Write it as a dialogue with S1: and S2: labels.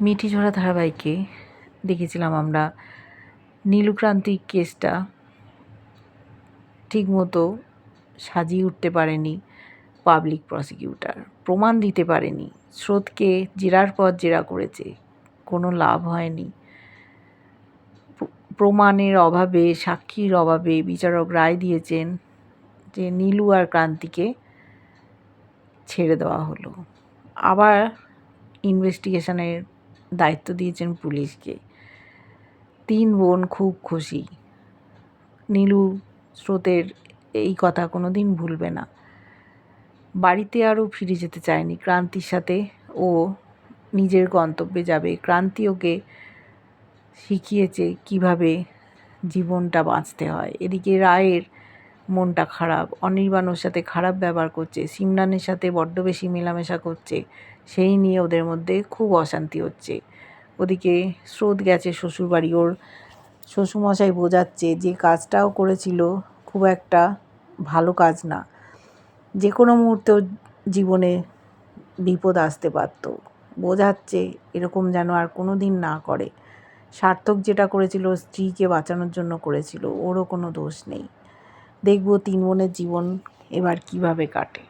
S1: মিঠি ঝরা ধারাবাহিকে দেখেছিলাম আমরা। নীলুক্রান্তিক কেসটা ঠিকমতো সাজিয়ে উঠতে পারেনি পাবলিক প্রসিকিউটর প্রমাণ দিতে পারেনি। স্রোতকে জেরার পর জেরা করেছে। কোনো লাভ হয়নি। প্রমাণের অভাবে, সাক্ষীর অভাবে বিচারক রায় দিয়েছেন যে নীলু আর ক্রান্তিকে ছেড়ে দেওয়া হলো। আবার ইনভেস্টিগেশনের দায়িত্ব দিয়েছেন পুলিশকে। তিন বোন খুব খুশি। নীলু স্রোতের এই কথা কোনো দিন ভুলবে না। বাড়িতে আরও ফিরে যেতে চায়নি ক্রান্তির সাথে ও নিজের গন্তব্যে যাবে। ক্রান্তি ওকে শিখিয়েছে কীভাবে জীবনটা বাঁচতে হয়। এদিকে রায়ের মনটা খারাপ। অনির্বাণ ওর সাথে খারাপ ব্যবহার করছে, সিমরানের সাথে বড্ড বেশি মেলামেশা করছে, সেই নিয়ে ওদের মধ্যে খুব অশান্তি হচ্ছে। ওদিকে স্রোত গেছে শ্বশুরবাড়ি, ওর শ্বশুরমশাই বোঝাচ্ছে যে কাজটাও করেছিল খুব একটা ভালো কাজ না। যে কোনো মুহূর্তে জীবনে বিপদ আসতে পারত। বোঝাচ্ছে এরকম যেন আর কোনো দিন না করে। সার্থক যেটা করেছিল স্ত্রীকে বাঁচানোর জন্য করেছিল, ওরও কোনো দোষ নেই। দেখব তিন বোনের জীবন এবার কীভাবে কাটে।